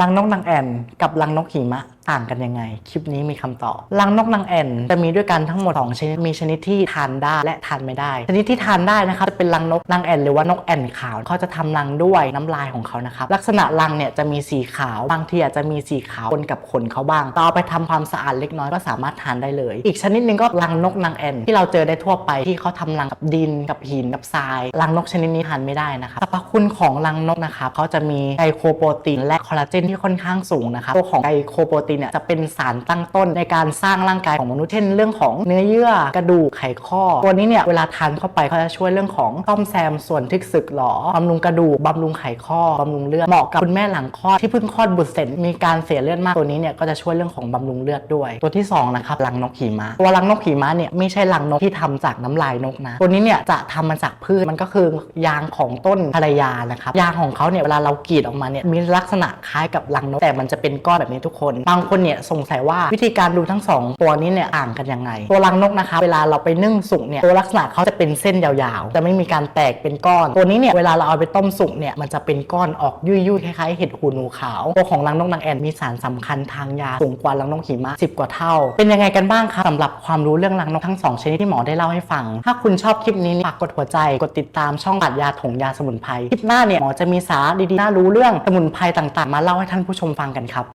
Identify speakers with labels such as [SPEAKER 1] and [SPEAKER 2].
[SPEAKER 1] รังนกนางแอ่นกับรังนกหิมะ ต่างกันยังไง คลิปนี้มีคำตอบรังนกนางแอ่นจะมีด้วยกันทั้งหมด2ชนิดมีชนิดที่ทานได้และทานไม่ได้ ชนิดที่ทานได้นะครับจะเป็นรังนกนางแอ่นหรือว่านกแอ่นขาวเขาจะทำรังด้วยน้ำลายของเขานะครับลักษณะรังเนี่ยจะมีสีขาวบางทีอาจจะมีสีขาวปนกับขนเขาบ้างต่อเอาไปทำความสะอาดเล็กน้อยก็สามารถทานได้เลย อีกชนิดหนึ่งก็รังนกนางแอ่นที่เราเจอได้ทั่วไปที่เขาทำรังกับดินกับหินกับทรายรังนกชนิดนี้ทานไม่ได้นะครับสรรพคุณของรังนกนะครับเขาจะมีไกโคโปรตีนและคอลลาเจนที่ค่อนข้างสูงนะครับตัวของไกโคโปรตีนเนี่ยจะเป็นสารตั้งต้นในการสร้างร่างกายของมนุษย์เช่นเรื่องของเนื้อเยื่อกระดูกไขข้อ ตัวนี้เนี่ยเวลาทานเข้าไปเขาจะช่วยเรื่องของซ่อมแซมส่วนที่สึกหรอบำรุงกระดูกบำรุงไขข้อบำรุงเลือดเหมาะกับคุณแม่หลังคลอดที่เพิ่งคลอดบุตรเสร็จมีการเสียเลือดมากตัวนี้เนี่ยก็จะช่วยเรื่องของบำรุงเลือดด้วย ตัวที่สองนะครับรังนกหิมะตัวรังนกหิมะเนี่ยไม่ใช่รังนกที่ทำจากน้ำลายนกนะ ตัวนี้เนี่ยจะทำมาจากพืชมันก็คือยางของต้นภรรยานะครับยางของเขาเนี่ยเวลาเรากรีดออกมาเนี่ยมีลักษณะคล้ายกับรังนกแต่มันจะเป็นก้อนแบบนี้ทุกคนบางคนเนี่ยสงสัยว่าวิธีการดูทั้งสองตัวนี้เนี่ยต่างกันยังไง ตัวรังนกนะคะ เวลาเราไปนึ่งสุกเนี่ยตัวลักษณะเขาจะเป็นเส้นยาวๆ จะไม่มีการแตกเป็นก้อน ตัวนี้เนี่ยเวลาเราเอาไปต้มสุกเนี่ยมันจะเป็นก้อนออกยุ่ยๆคล้ายๆเห็ดหูหนูขาว ตัวของรังนกนางแอ่นมีสารสำคัญทางยาสูงกว่ารังนกหิมะ 10 กว่าเท่า เป็นยังไงกันบ้างครับสำหรับความรู้เรื่องรังนกทั้งสองชนิดที่หมอได้เล่าให้ฟัง ถ้าคุณชอบคลิปนี้ฝากกดหัวใจกดติดตามช่องปัดยาถงยาสมุนไพรคลิปหน้าเนี่ยหมอจะมีสาระดีๆน่ารู้เรื่องสมุนไพรต่างๆ มาเล่าให้ท่านผู้ชมฟังกันครับ